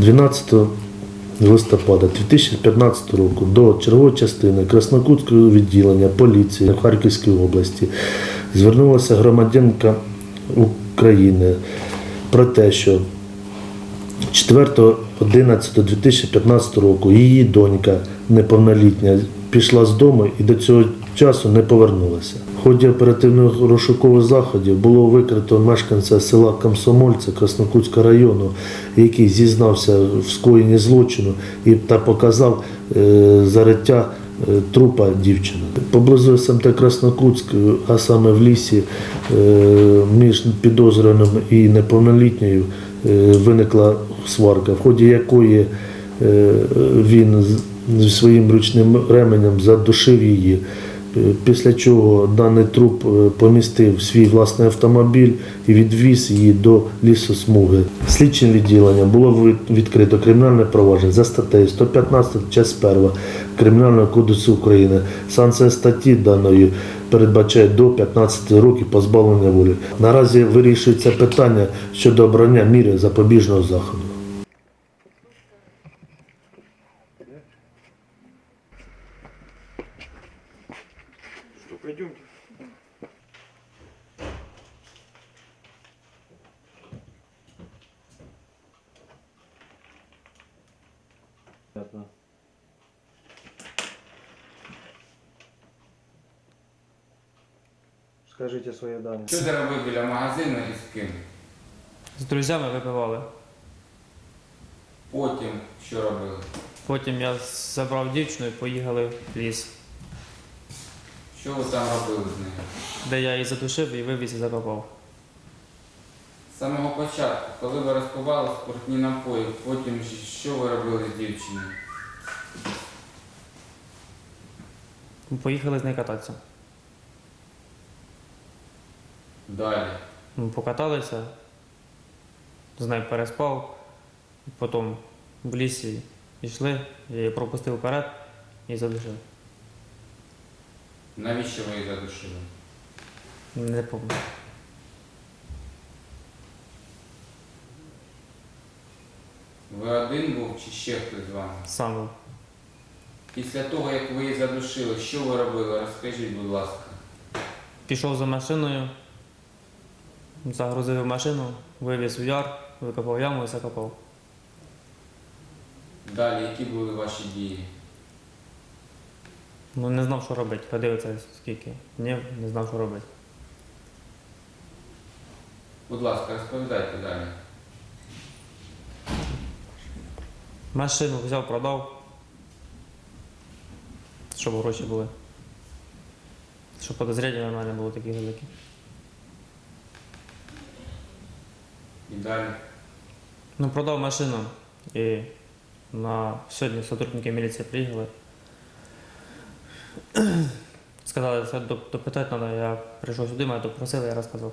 12 листопада 2015 року до чергової частини Краснокутського відділення поліції в Харківській області звернулася громадянка України про те, що 4.11.2015 року її донька неповнолітня пішла з дому і до цього часу не повернулася. В ході оперативних розшукових заходів було викрито мешканця села Комсомольце Краснокутського району, який зізнався в скоєнні злочину і та показав е, зариття е, трупа дівчини. Поблизу СМТ Краснокутськ, а саме в лісі, е, між підозрюваним і неповнолітньою виникла сварка, в ході якої він своїм ручним ременем задушив її. Е, Після чого даний труп е, помістив свій власний автомобіль і відвіз її до лісосмуги. Слідчим відділенням було відкрито кримінальне провадження за статтею 115 час 1 Кримінального кодексу України. Санкція статті даної передбачає до 15 років позбавлення волі. Наразі вирішується питання щодо обрання міри запобіжного заходу. Скажите свои данные. Що ти робив біля магазину і з ким? З друзями випивали. Потім що робили? Потім я забрав дівчину і поїхали в ліс, Що ви там робили з нею? де я її задушив і вивіз і закопав. Самого початку, коли ви розпивали спиртні напої, потім що ви робили з дівчиною? Поїхали з нею кататися. Далі. Ми покаталися, з нею переспав, потім в лісі йшли, я її пропустив вперед і задушив. Навіщо ви її задушили? Не пам'ятаю. Ви один був чи ще хтось з вами? Сам був. Після того, як ви її задушили, що ви робили? Розкажіть, будь ласка. Пішов за машиною, загрузив машину, вивіз в яр, викопав яму і закопав. Далі, які були ваші дії? Ну не знав, що робити. Це скільки. Ні, не знав, що робити. Будь ласка, розповідайте далі. Машину взяв, продав, щоб гроші були. Щоб подозріння на мене було такі великі. І далі. Ну, продав машину і на сьогодні сотрудники міліції приїхали. Сказали, що допитати треба, я прийшов сюди, мене допросили, я розказав.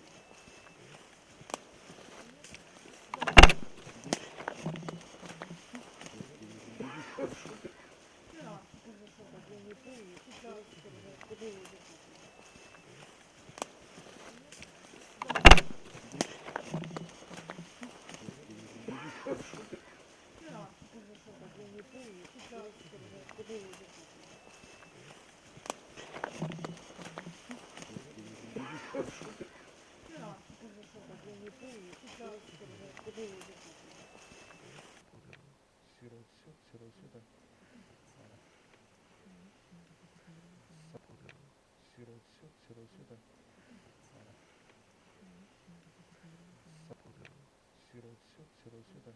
super.